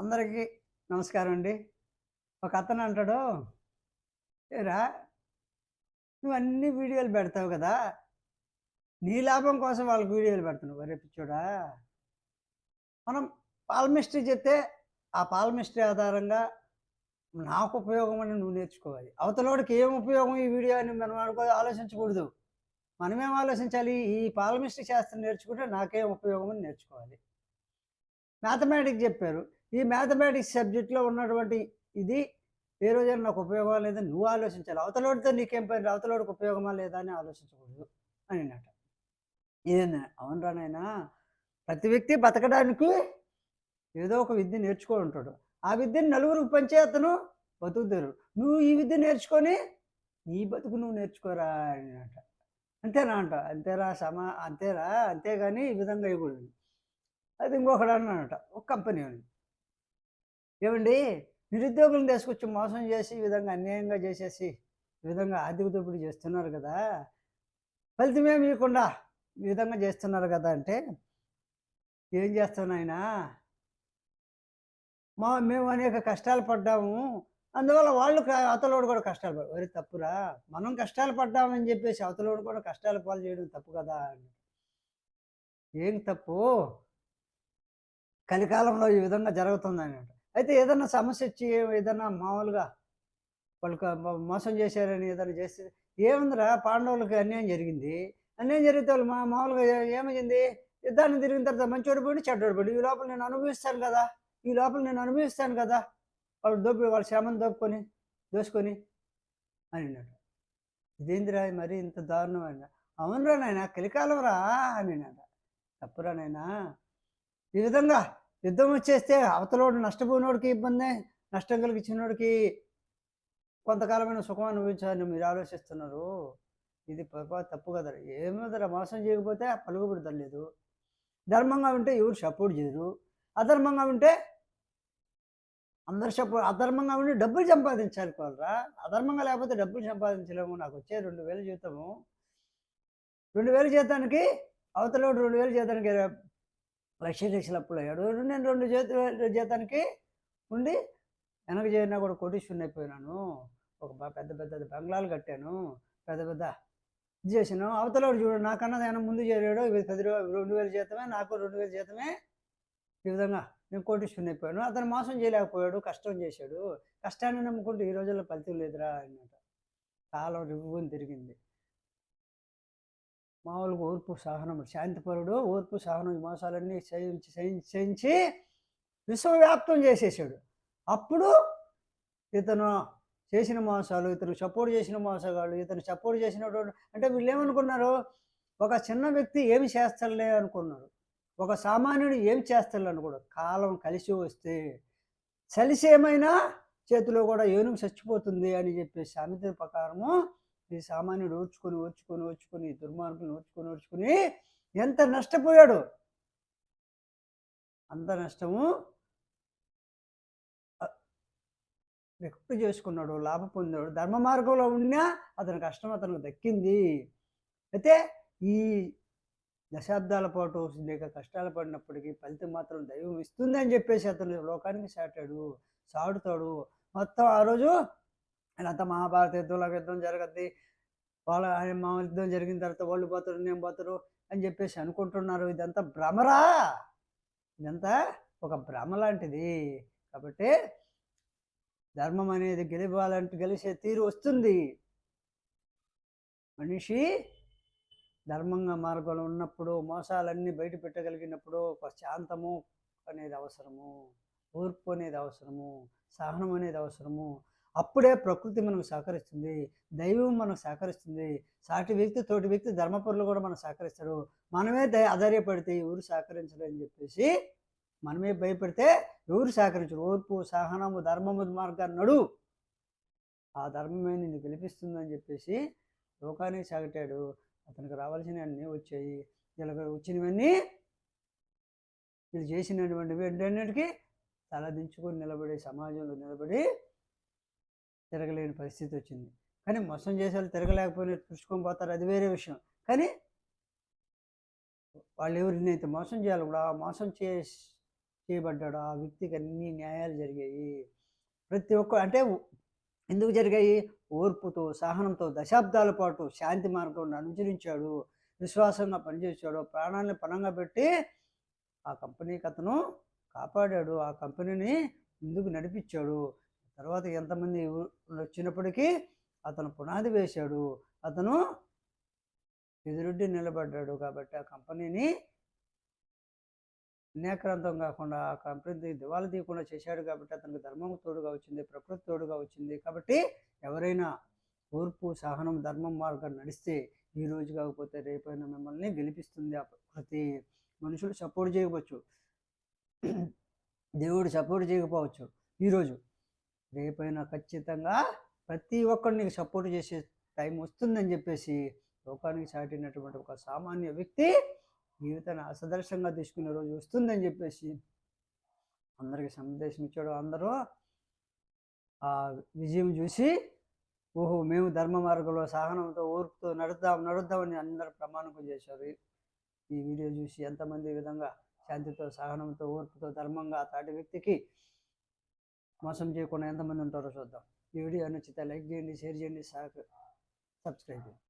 అందరికీ నమస్కారం అండి. ఒక అతను అంటాడు ఏరా నువ్వు అన్ని వీడియోలు పెడతావు కదా నీ లాభం కోసం వాళ్ళకి వీడియోలు పెడుతున్నావు. వరే పిచ్చోడా మనం పాల్మిస్ట్రీ చెప్తే ఆ పాల్మిస్ట్రీ ఆధారంగా నాకు ఉపయోగం అని నువ్వు నేర్చుకోవాలి. అవతలోడికి ఏం ఉపయోగం ఈ వీడియో అని మనం అనుకో ఆలోచించకూడదు. మనమేం ఆలోచించాలి? ఈ పాల్మిస్ట్రీ శాస్త్రం నేర్చుకుంటే నాకేం ఉపయోగం అని నేర్చుకోవాలి. మ్యాథమెటిక్స్ చెప్పారు. ఈ మ్యాథమెటిక్స్ సబ్జెక్ట్లో ఉన్నటువంటి ఇది ఏ రోజైనా నాకు ఉపయోగం లేదని నువ్వు ఆలోచించాలి. అవతలోడితో నీకేం పని? అవతలోడికి ఉపయోగమా లేదా అని ఆలోచించకూడదు అని అన్నట ఇదేనా అవునరా నాయనా. ప్రతి వ్యక్తి బతకడానికి ఏదో ఒక విద్య నేర్చుకొని ఉంటాడు. ఆ విద్యను నలుగురికి పంచే అతను బతుకుతారు నువ్వు ఈ విద్య నేర్చుకొని నీ బతుకు నువ్వు నేర్చుకోరా అని అంట అంతేనా అంట? అంతేరా సమా అంతేరా? అంతేగాని ఈ విధంగా ఇవ్వకూడదు. అది ఇంకొకడు అన్నట ఒక కంపెనీ ఉంది ఏమండి? నిరుద్యోగులను తీసుకొచ్చి మోసం చేసి ఈ విధంగా అన్యాయంగా చేసేసి ఈ విధంగా ఆర్థిక దోపిడీ చేస్తున్నారు కదా? ఫలితమే ఇవ్వకుండా ఈ విధంగా చేస్తున్నారు కదా అంటే ఏం చేస్తాను ఆయన మా మేము అనేక కష్టాలు పడ్డాము. అందువల్ల వాళ్ళు అవతలోడు కూడా కష్టాలు పడ వరి తప్పురా. మనం కష్టాలు పడ్డామని చెప్పేసి అవతలోడు కూడా కష్టాలు పాలు చేయడం తప్పు కదా ఏం తప్పు? కలికాలంలో ఈ విధంగా జరుగుతుంది అన్నట్టు అయితే ఏదన్నా సమస్య వచ్చి ఏదన్నా మామూలుగా వాళ్ళకి మోసం చేశారని ఏదైనా చేస్తే ఏముందిరా పాండవులకి అన్యాయం జరిగింది. అన్యాయం జరిగితే వాళ్ళు మా మామూలుగా ఏమైంది? యుద్ధాన్ని తిరిగిన తర్వాత మంచోడు పోయి చెడ్డోడు పోయి ఈ లోపల నేను అనుభవిస్తాను కదా. ఈ లోపల నేను అనుభవిస్తాను కదా. వాళ్ళు దోపి వాళ్ళ శ్రమను దోపుకొని దోసుకొని అని అన్నాడు. ఇదేందిరా మరి ఇంత దారుణం అన్న అవునరా నాయన కలికాలం రా అని అన్నాడు. తప్పురా నాయనా ఈ విధంగా యుద్ధం వచ్చేస్తే అవతలోడు నష్టపోయినోడికి ఇబ్బంది నష్టం కలిగించినోడికి కొంతకాలమైన సుఖం అనుభవించాలని మీరు ఆలోచిస్తున్నారు. ఇది తప్పు కదా. ఏమోదరా మోసం చేయకపోతే పలుకుబడి తల్లేదు ధర్మంగా ఉంటే ఎవరు సపోర్ట్ చేయరు. అధర్మంగా ఉంటే అందరు సపోర్ట్ అధర్మంగా ఉండి డబ్బులు సంపాదించాలి కోలరా అధర్మంగా లేకపోతే డబ్బులు సంపాదించలేము. నాకు వచ్చే రెండు వేలు జీతము రెండు వేలు జీతానికి అవతలోడు రెండు వేలు జీతానికి లక్ష లక్షల అప్పులు అయ్యాడు నేను రెండు జీతం జీతానికి ఉండి వెనక చేరినా కూడా కోటీశ్వరుని అయిపోయినాను. ఒక పెద్ద పెద్ద బంగ్లాలు కట్టాను. పెద్ద పెద్ద ఇది చేశాను. అవతల చూడు నాకన్నా ఆయన ముందు చేరాడు. పది రెండు వేల జీతమే నాకు రెండు వేల జీతమే ఈ విధంగా నేను కోటీశ్వరుని అయిపోయాను. అతను మోసం చేయలేకపోయాడు కష్టం చేశాడు. కష్టాన్ని నమ్ముకుంటూ ఈ రోజుల్లో ఫలితం లేదురా అన్నమాట కాలం రివ్వుని తిరిగింది. మామూలుగా ఓర్పు సహనం శాంతిపరుడు ఓర్పు సహనం ఈ మోసాలన్నీ సహించి సహించి విశ్వవ్యాప్తం చేసేసాడు. అప్పుడు ఇతను చేసిన మోసాలు ఇతను సపోర్ట్ చేసిన మోసగాళ్ళు ఇతను సపోర్ట్ చేసినటువంటి అంటే వీళ్ళు ఏమనుకున్నారు ఒక చిన్న వ్యక్తి ఏమి చేస్తలే అనుకున్నారు. ఒక సామాన్యుడు ఏం చేస్తాడు అనుకోడు కాలం కలిసి వస్తే చలిసేమైనా చేతిలో కూడా ఏనుగు చచ్చిపోతుంది అని చెప్పే సామెత ప్రకారము ఈ సామాన్యుడు ఓర్చుకొని ఓర్చుకొని ఓర్చుకొని దుర్మార్గులను ఓర్చుకొని ఓర్చుకొని ఎంత నష్టపోయాడు? అంత నష్టము అ- చేసుకున్నాడు లాభ పొందాడు ధర్మ మార్గంలో ఉన్నా అతని కష్టం అతనికి దక్కింది. అయితే ఈ దశాబ్దాల పాటు లేక కష్టాలు పడినప్పటికీ ఫలితం మాత్రం దైవం ఇస్తుంది అని చెప్పేసి అతను లోకానికి సాటాడు సాడుతాడు మొత్తం ఆ రోజు అంత మహాభారత యుద్ధంలో యుద్ధం జరగద్ది. వాళ్ళ ఆయన మా యుద్ధం జరిగిన తర్వాత వాళ్ళు పోతారు నేను పోతారు అని చెప్పేసి అనుకుంటున్నారు. ఇదంతా భ్రమరా? ఇదంతా ఒక భ్రమ లాంటిది. కాబట్టి ధర్మం అనేది గెలిపాలంటే గెలిచే తీరు వస్తుంది. మనిషి ధర్మంగా మార్గంలో ఉన్నప్పుడు మోసాలన్నీ బయట పెట్టగలిగినప్పుడు ఒక శాంతము అనేది అవసరము. ఓర్పు అనేది అవసరము. సహనం అనేది అవసరము. అప్పుడే ప్రకృతి మనకు సహకరిస్తుంది దైవం మనకు సహకరిస్తుంది సాటి వ్యక్తి తోటి వ్యక్తి ధర్మపరులు కూడా మనకు సహకరిస్తారు. మనమే దయ ఆధార్యపడితే ఎవరు సహకరించరు అని చెప్పేసి మనమే భయపడితే ఎవరు సహకరించరు. ఓర్పు సహనము ధర్మము మార్గాన్ని నడు. ఆ ధర్మమే నిన్ను గెలిపిస్తుందని చెప్పేసి లోకానికి సాగటాడు. అతనికి రావాల్సినవన్నీ వచ్చాయి. వీళ్ళకి వచ్చినవన్నీ వీళ్ళు చేసినటువంటి వెంటన్నిటికీ తలదించుకొని నిలబడి సమాజంలో నిలబడి తిరగలేని పరిస్థితి వచ్చింది. కానీ మోసం చేసే వాళ్ళు తిరగలేకపోయినా చూసుకొని పోతారు అది వేరే విషయం. కానీ వాళ్ళు ఎవరినైతే మోసం చేయాలి కూడా ఆ మోసం చే చేయబడ్డాడు ఆ వ్యక్తికి అన్ని న్యాయాలు జరిగాయి. ప్రతి ఒక్క అంటే ఎందుకు జరిగాయి? ఓర్పుతో సహనంతో దశాబ్దాల పాటు శాంతి మార్గంలో అనుసరించాడు విశ్వాసంగా పనిచేశాడు ప్రాణాన్ని పణంగా పెట్టి ఆ కంపెనీకి అతను కాపాడాడు ఆ కంపెనీని ముందుకు నడిపించాడు. తర్వాత ఎంతమంది వచ్చినప్పటికీ అతను పునాది వేశాడు. అతను ఎదురుడ్డి నిలబడ్డాడు కాబట్టి ఆ కంపెనీని అన్యాక్రాంతం కాకుండా ఆ కంపెనీ దివాలా తీయకుండా చేశాడు కాబట్టి అతనికి ధర్మం తోడుగా వచ్చింది ప్రకృతి తోడుగా వచ్చింది. కాబట్టి ఎవరైనా ఓర్పు సహనం ధర్మం మార్గం నడిస్తే ఈ రోజు కాకపోతే రేపైనా మిమ్మల్ని గెలిపిస్తుంది ఆ ప్రకృతి మనుషులు సపోర్ట్ చేయవచ్చు. దేవుడు సపోర్ట్ చేయకపోవచ్చు. ఈరోజు రేపైనా ఖచ్చితంగా ప్రతి ఒక్కరు నీకు సపోర్ట్ చేసే టైం వస్తుందని చెప్పేసి లోకానికి చాటినటువంటి ఒక సామాన్య వ్యక్తి జీవితాన్ని అసదర్శంగా తీసుకునే రోజు వస్తుందని చెప్పేసి అందరికి సందేశం ఇచ్చాడు అందరూ. ఆ విజయం చూసి ఓహో మేము ధర్మ మార్గంలో సహనంతో ఓర్పుతో నడుద్దాం నడుద్దామని అందరూ ప్రమాణం చేశారు. ఈ వీడియో చూసి ఎంతమంది విధంగా శాంతితో సహనంతో ఓర్పుతో ధర్మంగా తాటి వ్యక్తికి మోసం చేయకుండా ఎంతమంది ఉంటారో చూద్దాం. ఈ వీడియో నచ్చితే లైక్ చేయండి షేర్ చేయండి సబ్స్క్రైబ్ చేయండి.